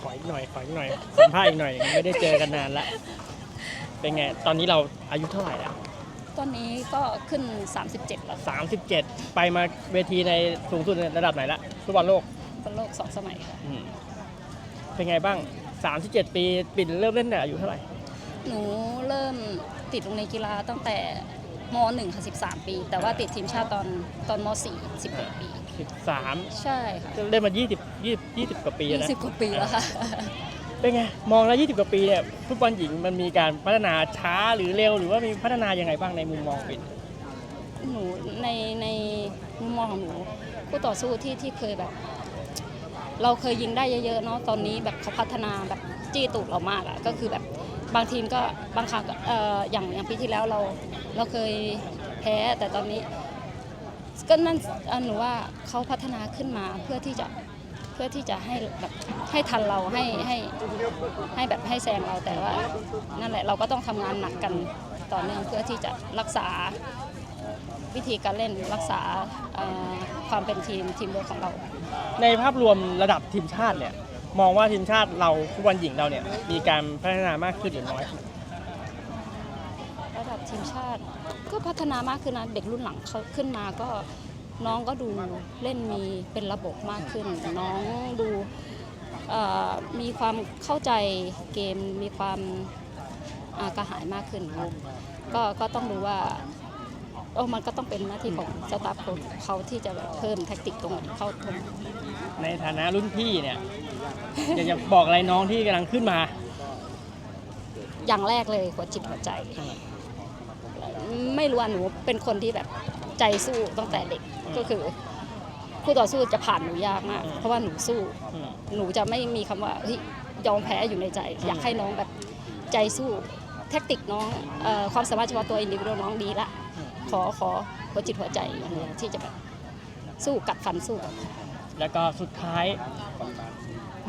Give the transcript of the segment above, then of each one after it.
ขออีกหน่อยขออีกหน่อยสัมภาษณ์อีกหน่อยไม่ได้เจอกันนานละเป็นไงตอนนี้เราอายุเท่าไหร่แล้วตอนนี้ก็ขึ้น 37 แล้ว37ไปมาเวทีในสูงสุดในระดับไหนละฟุตบอลโลกบอลโลกสองสมัยค่ะอืมเป็นไงบ้าง 37 ปีปิ่นเริ่มเล่นแต่อายุเท่าไหร่หนูเริ่มติดโรงเรียนกีฬาตั้งแต่ม .1 ค่ะ13 ปี แต่ว่าติดทีมชาติตอนตอนม .4 16 ปี 13ใช่ค่ะเล่นมา 20 20 20กว่าปีแล้วนะ20กว่าปีแล้วค่ะเป็นไงมองแล้ว 20 กว่าปีเนี่ยฟุตบอลหญิงมันมีการพัฒนาช้าหรือเร็ว หรือว่ามีพัฒนายังไงบ้างในมุมมองปิ่นหนูในในมุมมองของหนูคู่ต่อสู้ที่ที่เคยแบบ เราเคยยิงได้เยอะๆเนาะตอนนี้แบบเขาพัฒนาแบบจี้ตูดเรามากอะก็คือแบบบางทีมก็บางครั้งก็เอ่ออย่างอย่างปีที่แล้วเราเราเคยแพ้แต่ตอนนี้ ก็นั่นหนูว่าเขาพัฒนาขึ้นมาเพื่อที่จะเพื่อที่จะให้แบบให้ทันเราให้ให้ให้แบบให้แซงเราแต่ว่านั่นแหละเราก็ต้องทำงานหนักกันต่อเนื่องเพื่อที่จะรักษาวิธีการเล่นรักษาความเป็นทีมทีมเวิร์ของเรา ในภาพรวมระดับทีมชาติเนี่ยมองว่าทีมชาติเราฟุตบอลหญิงเราเนี่ยมีการพัฒนามากขึ้นหรือน้อย ทีมชาติ ก็พัฒนามากขึ้นนะเด็กรุ่นหลังเขาขึ้นมาก็น้องก็ดูเล่นมีเป็นระบบมากขึ้น น้องดูเอ่อมีความเข้าใจเกมมีความอ่ากระหายมากขึ้นครับก็ก็ต้องดูว่าเออมันก็ต้องเป็นหน้าที่ของสตาฟโค้ชเขาที่จะแบบเพิ่มแท็กติกตรงนี้เข้าตรงในฐานะรุ่นพี่เนี่ยอยากจะบอกอะไรน้องที่กำลังขึ้นมา อย่างแรกเลยหัวจิตหัวใจ ไม่รู้ว่าหนูเป็นคนที่แบบใจสู้ตั้งแต่เด็กก็คือคู่ต่อสู้จะผ่านหนูยากมากอืมเพราะว่าหนูสู้อืมหนูจะไม่มีคำว่าเฮ้ยยอมแพ้อยู่ในใจ อยากให้น้องแบบใจสู้แท็กติกน้องเออความสามารถเฉพาะตัวอินดิวิโดน้องดีละอืมขอขอหัวจิตหัวใจอย่างเดียวที่จะแบบสู้กัดฟันสู้กับแล้วก็สุดท้าย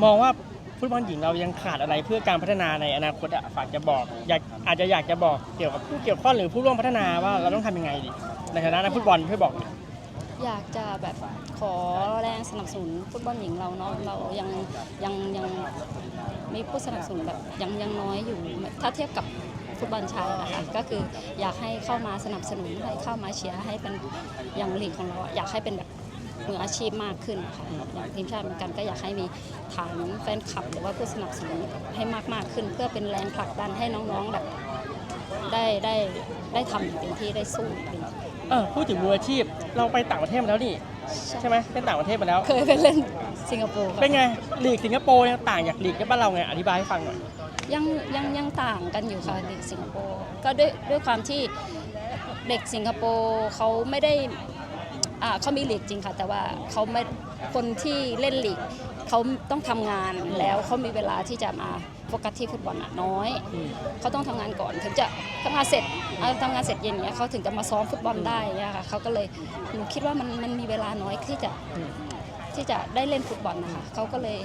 มองว่า ฟุตบอลหญิงเรายังขาดอะไรเพื่อการพัฒนาในอนาคตอะฝากจะบอกอยากอาจจะอยากจะบอกเกี่ยวกับผู้เกี่ยวข้องหรือผู้ร่วมพัฒนาว่าเราต้องทำยังไงดีในฐานะนักฟุตบอลช่วยบอกหน่อย อยากจะแบบขอแรงสนับสนุนฟุตบอลหญิงเราเนาะเรายังยังยังมีผู้สนับสนุนแบบยังยังน้อยอยู่ ถ้าเทียบกับฟุตบอลชายนะคะก็คืออยากให้เข้ามาสนับสนุนให้เข้ามาเชียร์ให้เป็นอย่างลีกของเราอะอยากให้เป็นแบบ มืออาชีพมากขึ้นค่ะอย่างทีมชาติเหมือนกันก็อยากให้มีฐานแฟนคลับ หรือว่าผู้สนับสนุนให้มากมากๆขึ้น เพื่อเป็นแรงผลักดันให้น้องๆแบบได้ได้ได้ทำอย่างเต็มที่ได้สู้อย่างเต็มที่เออพูดถึงมืออาชีพเราไปต่างประเทศมาแล้วนี่ใช่ไหมเป็นต่างประเทศมาแล้ว เคยไปเล่นสิงคโปร์ค่ะเป็นไงลีกสิงคโปร์เนี่ยต่างจากลีกในบ้านเราไงอธิบายให้ฟังหน่อย ยังยังยังต่างกันอยู่ค่ะเด็กสิงคโปร์ก็ด้วยด้วยความที่เด็กสิงคโปร์เขาไม่ได้ อ่าเขามีลีกจริงค่ะ แต่ว่าเขาไม่คนที่เล่นลีกเขาต้องทำงานแล้วเขามีเวลาที่จะมาโฟกัสที่ฟุตบอลน่ะน้อยอืมเขาต้องทำงานก่อนถึงจะทำงานเสร็จอ่าทำงานเสร็จเย็นเนี้ยเขาถึงจะมาซ้อมฟุตบอลได้เนี่ยค่ะเขาก็เลยหนูคิดว่ามันมันมีเวลาน้อยที่จะอืมที่จะได้เล่นฟุตบอลนะคะเขาก็เลย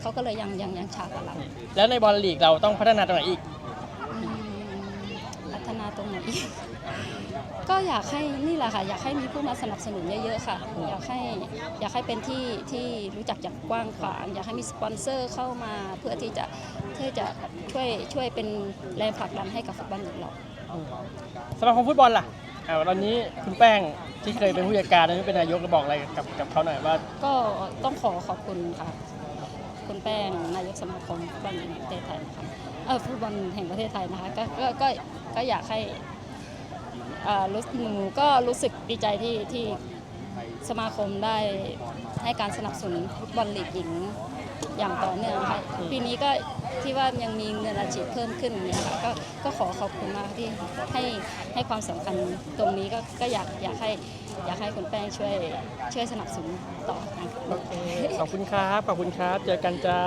เขาก็เลยยังยังยังช้ากว่าเรา แล้วในบอลลีกเราต้องพัฒนาตรงไหนอีก อืมพัฒนาตรงไหนอีก ก็อยากให้นี่แหละค่ะอยากให้มีผู้มาสนับสนุนเยอะๆค่ะ อยากให้อยากให้เป็นที่ที่รู้จักอย่างกว้างขวางอยากให้มีสปอนเซอร์เข้ามาเพื่อที่จะเพื่อจะช่วยช่วยเป็นแรงผลักดันให้กับฟุตบอลของเราสมาคมฟุตบอลล่ะอ่าตอนนี้คุณแป้งที่เคยเป็นผู้จัดการตอนนี้เป็นนายกจะบอกอะไรกับกับเขาหน่อยว่า ก็ต้องขอขอบคุณค่ะ คุณแป้งนายกสมาคมฟุตบอลแห่งประเทศไทยนะคะเออฟุตบอลแห่งประเทศไทยนะคะก็ก็ก็ก็อยากให้อ่า รู้หนูก็รู้สึกดีใจที่ที่สมาคมได้ให้การสนับสนุนฟุตบอลลีกหญิงอย่างต่อเนื่องค่ะปีนี้ก็ที่ว่ายังมีเงินอาชีพเพิ่มขึ้นอย่างเนี่ยค่ะก็ก็ขอขอบคุณมากที่ให้ให้ความสำคัญตรงนี้ก็ก็อยากอยากให้อยากให้คุณแป้งช่วยช่วยสนับสนุนต่อนะคขอบคุณครับขอบคุณครับเจอกันจ้า